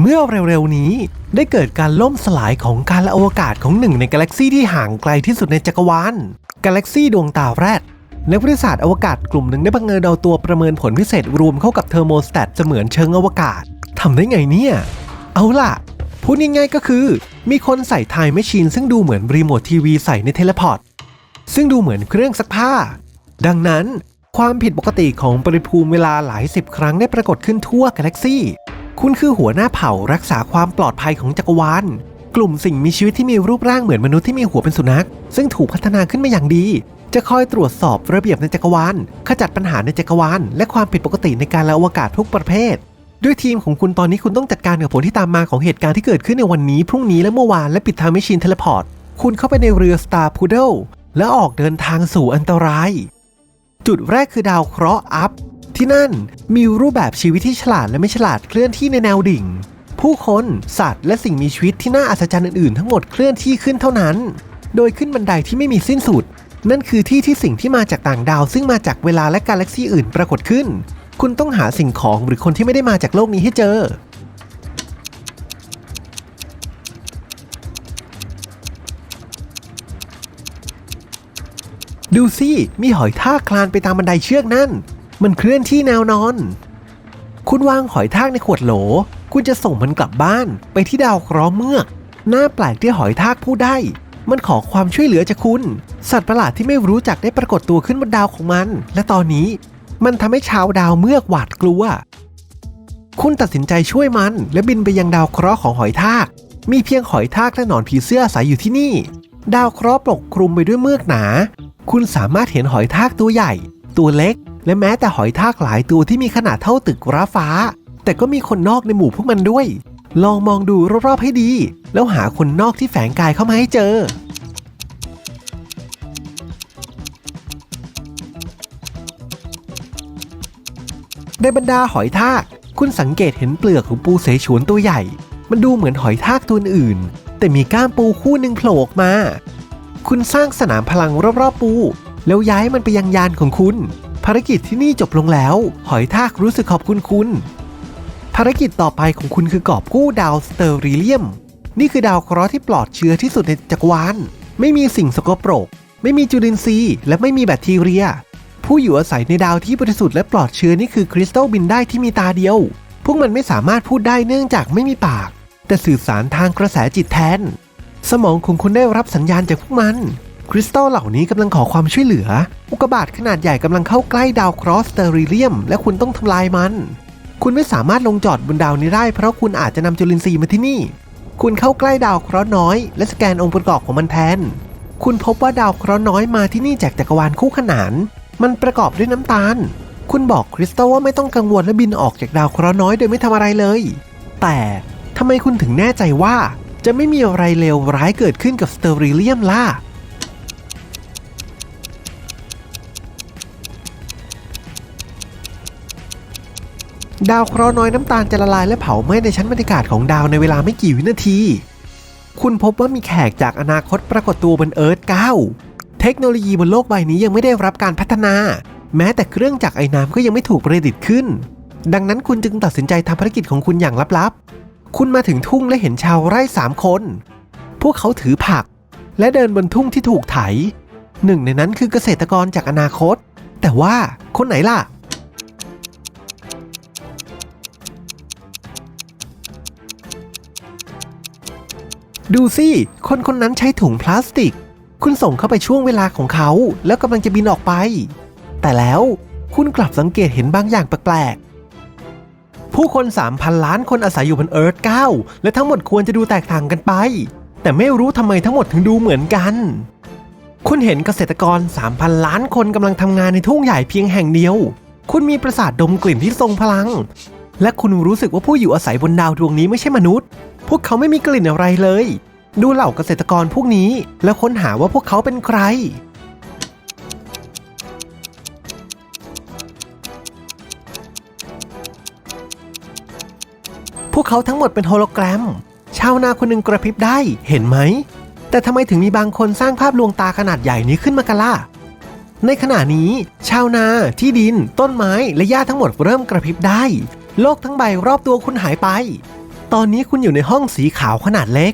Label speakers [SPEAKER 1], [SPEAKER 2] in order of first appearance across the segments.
[SPEAKER 1] เมื่อเร็วๆนี้ได้เกิดการล่มสลายของการละอวกาศของหนึ่งในกาแล็กซีที่ห่างไกลที่สุดในจักรวาล กาแล็กซีดวงตาแรดนักวิทยาศาสตร์อวกาศกลุ่มหนึ่งได้บังเอิญเอาตัวประเมินผลพิเศษรวมเข้ากับเทอร์โมสแตทเสมือนเชิงอวกาศทำได้ไงเนี่ย เอาล่ะ พูดง่ายๆก็คือ มีคนใส่ไทม์แมชชีนซึ่งดูเหมือนรีโมททีวีใส่ในเทเลพอร์ตซึ่งดูเหมือนเครื่องซักผ้า ดังนั้น ความผิดปกติของปริภูมิเวลาหลายสิบครั้งได้ปรากฏขึ้นทั่วกาแล็กซี่ คุณคือหัวหน้าเผ่ารักษาความปลอดภัยของจักรวาลกลุ่มสิ่งมีชีวิตที่มีรูปร่างเหมือนมนุษย์ที่มีหัวเป็นสุนัข ซึ่งถูกพัฒนาขึ้นมาอย่างดี จะคอยตรวจสอบระเบียบในจักรวาลขจัดปัญหาในจักรวาลและความผิดปกติในการละอวกาศทุกประเภท ด้วยทีมของคุณตอนนี้คุณต้องจัดการกับผลที่ตามมาของเหตุการณ์ที่เกิดขึ้นในวันนี้ พรุ่งนี้และเมื่อวานและปิดทางแมชชีนเทเลพอร์ตคุณเข้าไปในเรือ Star Poodle และออกเดินทางสู่อันตราย จุดแรกคือดาวเคราะห์อัพ ที่นั่นมีรูปแบบชีวิตที่ฉลาดและไม่ฉลาดเคลื่อนที่ในแนวดิ่ง ผู้คนสัตว์และสิ่งมีชีวิตที่น่าอัศจรรย์อื่นๆ ทั้งหมดเคลื่อนที่ขึ้นเท่านั้น โดยขึ้นบันไดที่ไม่มีสิ้นสุด นั่นคือที่ที่สิ่งที่มาจากต่างดาว ซึ่งมาจากเวลาและกาแล็กซีอื่นปรากฏขึ้น คุณต้องหาสิ่งของหรือคนที่ไม่ได้มาจากโลกนี้ให้เจอดูสิ มีหอยทากคลานไปตามบันไดเชือกนั่น มันเคลื่อนที่แนวนอน คุณวางหอยทากในขวดโหล คุณจะส่งมันกลับบ้านไปที่ดาวเคราะห์เมือกหน้าแปลกที่หอยทากพูดได้ มันขอความช่วยเหลือจากคุณ สัตว์ประหลาดที่ไม่รู้จักได้ปรากฏตัวขึ้นบนดาวของมัน และตอนนี้มันทำให้ชาวดาวเมือกหวาดกลัว คุณตัดสินใจช่วยมัน และบินไปยังดาวเคราะห์ของหอยทาก มีเพียงหอยทากและหนอนผีเสื้ออาศัยอยู่ที่นี่ ดาวเคราะห์ปกคลุมไปด้วยเมือกหนา คุณสามารถเห็นหอยทากตัวใหญ่ ตัวเล็ก และแม้แต่หอยทากหลายตัวที่มีขนาดเท่าตึกร้าฟ้า แต่ก็มีคนนอกในหมู่พวกมันด้วย ลองมองดูรอบๆให้ดี แล้วหาคนนอกที่แฝงกายเข้ามาให้เจอ ในบรรดาหอยทาก คุณสังเกตเห็นเปลือกของปูเสฉวนตัวใหญ่ มันดูเหมือนหอยทากตัวอื่น แต่มีก้ามปูคู่หนึ่งโผล่ออกมา คุณสร้างสนามพลังรอบๆปู แล้วย้ายมันไปยังยานของคุณ ภารกิจที่นี่จบลงแล้ว หอยทากรู้สึกขอบคุณคุณ ภารกิจต่อไปของคุณคือกอบกู้ดาวสเตอริเลียม นี่คือดาวเคราะห์ที่ปลอดเชื้อที่สุดในจักรวาล ไม่มีสิ่งสกปรก ไม่มีจุลินทรีย์ และไม่มีแบคทีเรีย ผู้อยู่อาศัยในดาวที่บริสุทธิ์และปลอดเชื้อนี่คือคริสตัลบินได้ที่มีตาเดียว พวกมันไม่สามารถพูดได้เนื่องจากไม่มีปาก แต่สื่อสารทางกระแสจิตแทน สมองของคุณได้รับสัญญาณจากพวกมัน คริสตัลเหล่านี้กำลังขอความช่วยเหลือ อุกกาบาตขนาดใหญ่กำลังเข้าใกล้ดาวคราะห์สเตอริเลียม และคุณต้องทำลายมัน คุณไม่สามารถลงจอดบนดาวนี้ได้ เพราะคุณอาจจะนำจุลินทรีย์มาที่นี่ คุณเข้าใกล้ดาวเคราะห์น้อย และสแกนองค์ประกอบของมันแทน คุณพบว่าดาวเคราะห์น้อยมาที่นี่จากจักรวาลคู่ขนาน มันประกอบด้วยน้ำตาล คุณบอกคริสตัลว่าไม่ต้องกังวลและบินออกจากดาวเคราะห์น้อยโดยไม่ทำอะไรเลย แต่ทำไมคุณถึงแน่ใจว่า จะไม่มีอะไรเลวร้ายเกิดขึ้นกับสเตอริเลียมล่ะ ดาวเคราะห์น้อยน้ำตาลจะละลายและเผาไหม้ในชั้นบรรยากาศของดาวในเวลาไม่กี่วินาที คุณพบว่ามีแขกจากอนาคตปรากฏตัวบนเอิร์ธ9เทคโนโลยีบนโลกใบนี้ยังไม่ได้รับการพัฒนา แม้แต่เครื่องจักรไอ้น้ำก็ยังไม่ถูกประดิษฐ์ขึ้น ดังนั้นคุณจึงตัดสินใจทำภารกิจของคุณอย่างลับๆ คุณมาถึงทุ่งและเห็นชาวไร่สามคน พวกเขาถือผัก และเดินบนทุ่งที่ถูกไถ หนึ่งในนั้นคือเกษตรกรจากอนาคต แต่ว่าคนไหนล่ะ ดูสิ คนคนนั้นใช้ถุงพลาสติก คุณส่งเข้าไปช่วงเวลาของเขา แล้วกำลังจะบินออกไป แต่แล้วคุณกลับสังเกตเห็นบางอย่างแปลกๆ ผู้คน 3,000 ล้านคนอาศัยอยู่บนเอิร์ธ9และทั้งหมดควรจะดูแตกต่างกันไป แต่ไม่รู้ทำไมทั้งหมดถึงดูเหมือนกัน คุณเห็นเกษตรกร 3,000 ล้านคนกำลังทำงานในทุ่งใหญ่เพียงแห่งเดียว คุณมีประสาทดมกลิ่นที่ทรงพลัง และคุณรู้สึกว่าผู้อยู่อาศัยบนดาวดวงนี้ไม่ใช่มนุษย์ พวกเขาไม่มีกลิ่นอะไรเลย ดูเหล่าเกษตรกรพวกนี้ แล้วค้นหาว่าพวกเขาเป็นใคร พวกเขาทั้งหมดเป็นโฮโลแกรม ชาวนาคนหนึ่งกระพริบได้เห็นไหม แต่ทำไมถึงมีบางคนสร้างภาพลวงตาขนาดใหญ่นี้ขึ้นมากันล่ะในขณะนี้ ชาวนาที่ดิน ต้นไม้และหญ้าทั้งหมดเริ่มกระพริบได้ โลกทั้งใบรอบตัวคุณหายไป ตอนนี้คุณอยู่ในห้องสีขาวขนาดเล็ก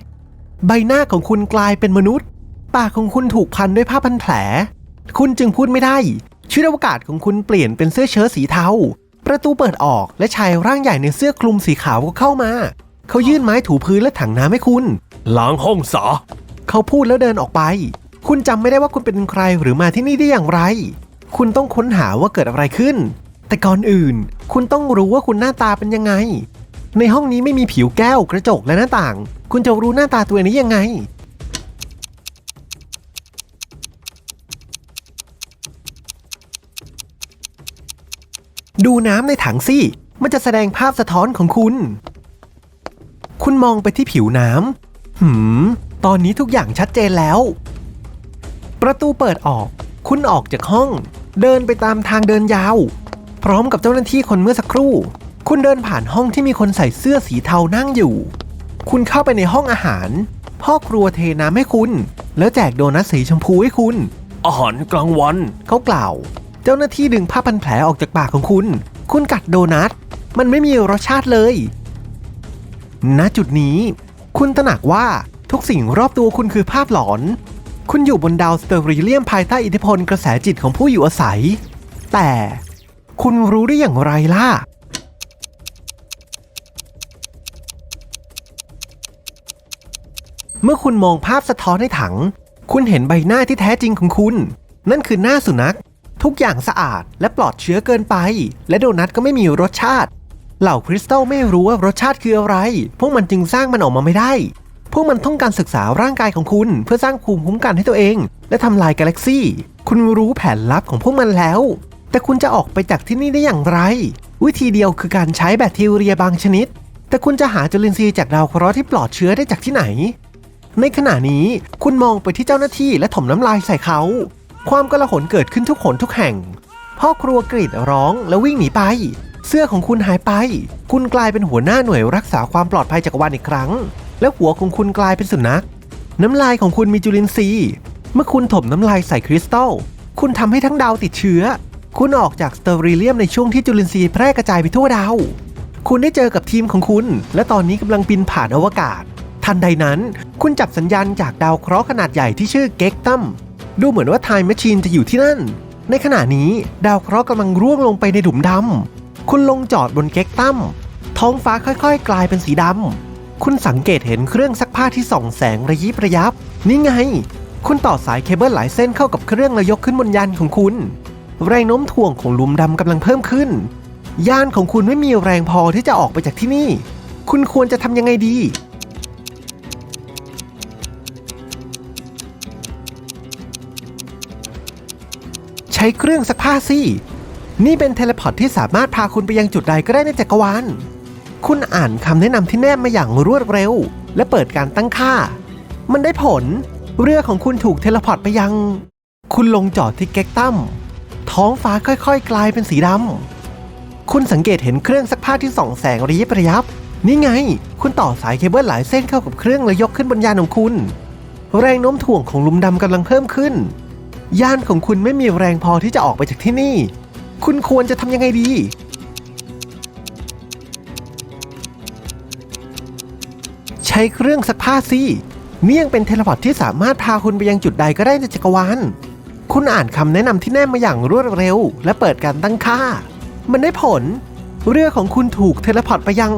[SPEAKER 1] ใบหน้าของคุณกลายเป็นมนุษย์ ปากของคุณถูกพันด้วยผ้าพันแผล คุณจึงพูดไม่ได้ ชุดอวกาศของคุณเปลี่ยนเป็นเสื้อเชิ้ตสีเทา ประตูเปิดออกและชายร่างใหญ่ในเสื้อคลุมสีขาวก็เข้ามา เขายื่นไม้ถูพื้นและถังน้ำให้คุณ
[SPEAKER 2] ล้างห้องซะ
[SPEAKER 1] เขาพูดแล้วเดินออกไป คุณจำไม่ได้ว่าคุณเป็นใครหรือมาที่นี่ได้อย่างไร คุณต้องค้นหาว่าเกิดอะไรขึ้น แต่ก่อนอื่น คุณต้องรู้ว่าคุณหน้าตาเป็นยังไง ในห้องนี้ไม่มีผิวแก้วกระจกและหน้าต่าง คุณจะรู้หน้าตาตัวเองได้ยังไง ดูน้ำในถังสิ มันจะแสดงภาพสะท้อนของคุณ คุณมองไปที่ผิวน้ำหืม ตอนนี้ทุกอย่างชัดเจนแล้ว ประตูเปิดออก คุณออกจากห้อง เดินไปตามทางเดินยาว พร้อมกับเจ้าหน้าที่คนเมื่อสักครู่ คุณเดินผ่านห้องที่มีคนใส่เสื้อสีเทานั่งอยู่ คุณเข้าไปในห้องอาหาร พ่อครัวเทน้ำให้คุณ แล้วแจกโดนัทสีชมพูให้คุณ
[SPEAKER 2] อาหารกลางวัน
[SPEAKER 1] เขากล่าว เจ้าหน้าที่ดึงผ้าพันแผลออกจากปากของคุณ คุณกัดโดนัท มันไม่มีรสชาติเลย ณ จุดนี้ คุณตระหนักว่าทุกสิ่งรอบตัวคุณคือภาพหลอน คุณอยู่บนดาวสเตอริเลียมภายใต้อิทธิพลกระแสจิตของผู้อยู่อาศัย แต่คุณรู้ได้อย่างไรล่ะ เมื่อคุณมองภาพสะท้อนในถัง คุณเห็นใบหน้าที่แท้จริงของคุณ นั่นคือหน้าสุนัข ทุกอย่างสะอาดและปลอดเชื้อเกินไป และโดนัทก็ไม่มีรสชาติ เหล่าคริสตัลไม่รู้ว่ารสชาติคืออะไร พวกมันจึงสร้างมันออกมาไม่ได้ พวกมันต้องการศึกษาร่างกายของคุณ เพื่อสร้างภูมิคุ้มกันให้ตัวเอง และทำลายกาแล็กซี่คุณรู้แผนลับของพวกมันแล้ว แต่คุณจะออกไปจากที่นี่ได้อย่างไร วิธีเดียวคือการใช้แบคทีเรียบางชนิด แต่คุณจะหาจุลินทรีย์จากดาวเคราะห์ที่ปลอดเชื้อได้จากที่ไหน ในขณะนี้คุณมองไปที่เจ้าหน้าที่และถมน้ำลายใส่เขา ความกระหนเกิดขึ้นทุกหนทุกแห่ง พ่อครัวกรีดร้องแล้ววิ่งหนีไป เสื้อของคุณหายไป คุณกลายเป็นหัวหน้าหน่วยรักษาความปลอดภัยจักรวาลอีกครั้ง และหัวของคุณกลายเป็นสุนัข น้ำลายของคุณมีจุลินทรีย์ เมื่อคุณถมน้ำลายใส่คริสตัล คุณทำให้ทั้งดาวติดเชื้อ คุณออกจากสเตอริเลียมในช่วงที่จุลินทรีย์แพร่กระจายไปทั่วดาว คุณได้เจอกับทีมของคุณ และตอนนี้กำลังบินผ่านอวกาศ ทันใดนั้น คุณจับสัญญาณจากดาวเคราะห์ขนาดใหญ่ที่ชื่อเก็กตัมดูเหมือนว่าไทม์แมชชีนจะอยู่ที่นั่น ในขณะนี้ดาวเคราะห์กำลังร่วงลงไปในหลุมดำคุณลงจอดบนเก็กตัมท้องฟ้าค่อยๆ กลายเป็นสีดำคุณสังเกตเห็นเครื่องซักผ้าที่ส่องแสงระยิบระยับ นี่ไง คุณต่อสายเคเบิลหลายเส้นเข้ากับเครื่องแล้วยกขึ้นบนยานของคุณ แรงโน้มถ่วงของหลุมดำกำลังเพิ่มขึ้น ยานของคุณไม่มีแรงพอที่จะออกไปจากที่นี่ คุณควรจะทำยังไงดี ช้เครื่องซักผ้าสิ นี่เป็นเทเลพอร์ตที่สามารถพาคุณไปยังจุดใดก็ได้ในจักรวาล คุณอ่านคำแนะนำที่แนบมาอย่างรวดเร็ว และเปิดการตั้งค่า มันได้ผล เรือของคุณถูกเทเลพอร์ตไปยัง คุณลงจอดที่เก็กตัมท้องฟ้าค่อยๆ กลายเป็นสีดำ คุณสังเกตเห็นเครื่องซักผ้าที่ส่องแสงระยิบระยับ นี่ไง คุณต่อสายเคเบิลหลายเส้นเข้ากับเครื่องแล้วยกขึ้นบนยานของคุณ แรงโน้มถ่วงของลุมดำกำลังเพิ่มขึ้น ยานของคุณไม่มีแรงพอที่จะออกไปจากที่นี่ คุณควรจะทำยังไงดี ใช้เครื่องซักผ้าสินี่ยังเป็นเทเลพอร์ตที่สามารถพาคุณไปยังจุดใดก็ได้ในจักรวาล คุณอ่านคำแนะนำที่แนบมาอย่างรวดเร็ว และเปิดการตั้งค่า มันได้ผล เรือของคุณถูกเทเลพอร์ตไปยัง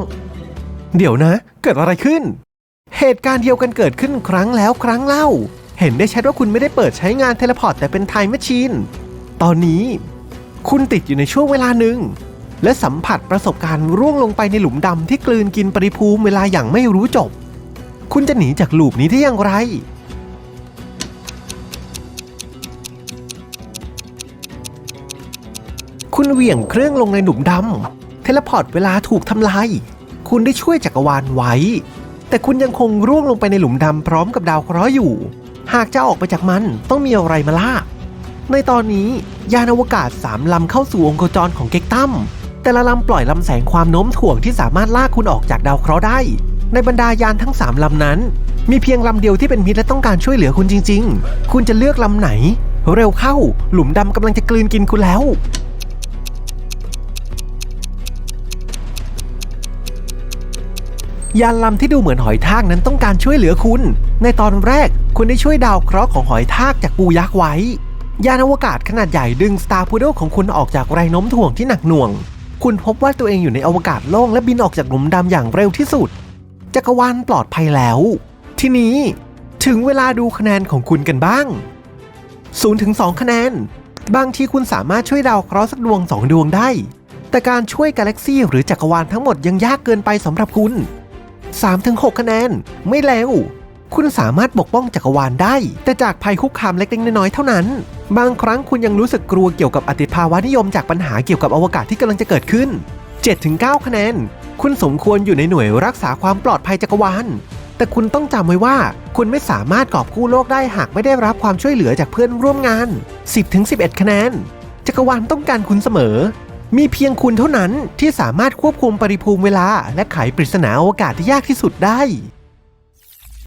[SPEAKER 1] เดี๋ยวนะ เกิดอะไรขึ้น เหตุการณ์เดียวกันเกิดขึ้นครั้งแล้วครั้งเล่า เห็นได้ชัดว่าคุณไม่ได้เปิดใช้งานเทเลพอร์ตแต่เป็นไทม์แมชชีน ตอนนี้ คุณติดอยู่ในช่วงเวลาหนึ่ง และสัมผัสประสบการณ์ร่วงลงไปในหลุมดำที่กลืนกินปริภูมิเวลาอย่างไม่รู้จบ คุณจะหนีจากลูปนี้ได้อย่างไร คุณเหวี่ยงเครื่องลงในหลุมดำเทเลพอร์ตเวลาถูกทำลาย คุณได้ช่วยจักรวาลไว้ แต่คุณยังคงร่วงลงไปในหลุมดำพร้อมกับดาวเคราะห์อยู่ หากจะออกไปจากมันต้องมีอะไรมาลากในตอนนี้ยานอวกาศสามลำเข้าสู่องโคจรของเก็กตั้มแต่ละลำปล่อยลำแสงความโน้มถ่วงที่สามารถลากคุณออกจากดาวเคราะห์ได้ ในบรรดายานทั้งสามลำนั้น มีเพียงลำเดียวที่เป็นมิตรและต้องการช่วยเหลือคุณจริง ๆ คุณจะเลือกลำไหน เร็วเข้า หลุมดำกำลังจะกลืนกินคุณแล้ว ยานลำที่ดูเหมือนหอยทากนั้นต้องการช่วยเหลือคุณ ในตอนแรกคุณได้ช่วยดาวเคราะห์ของหอยทากจากปูยักษ์ไว้ ยานอวกาศขนาดใหญ่ดึงสตาร์พูโดของคุณออกจากแรงโน้มถ่วงที่หนักหน่วง คุณพบว่าตัวเองอยู่ในอวกาศโล่งและบินออกจากหลุมดำอย่างเร็วที่สุด จักรวาลปลอดภัยแล้ว ทีนี้ถึงเวลาดูคะแนนของคุณกันบ้าง0ถึง2คะแนน บางทีคุณสามารถช่วยดาวเคราะห์สักดวง2ดวงได้ แต่การช่วยกาแล็กซี่หรือจักรวาลทั้งหมดยังยากเกินไปสำหรับคุณ 3ถึง6คะแนน ไม่เร็วคุณสามารถปกป้องจักรวาลได้ แต่จากภัยคุกคามเล็กๆน้อยๆเท่านั้น บางครั้งคุณยังรู้สึกกลัวเกี่ยวกับอติภาวะนิยมจากปัญหาเกี่ยวกับอวกาศที่กำลังจะเกิดขึ้น 7-9 คะแนน คุณสมควรอยู่ในหน่วยรักษาความปลอดภัยจักรวาล แต่คุณต้องจำไว้ว่า คุณไม่สามารถกอบกู้โลกได้หากไม่ได้รับความช่วยเหลือจากเพื่อนร่วมงาน 10-11 คะแนน จักรวาลต้องการคุณเสมอ มีเพียงคุณเท่านั้นที่สามารถควบคุมปริภูมิเวลา และไขปริศนาอวกาศที่ยากที่สุดได้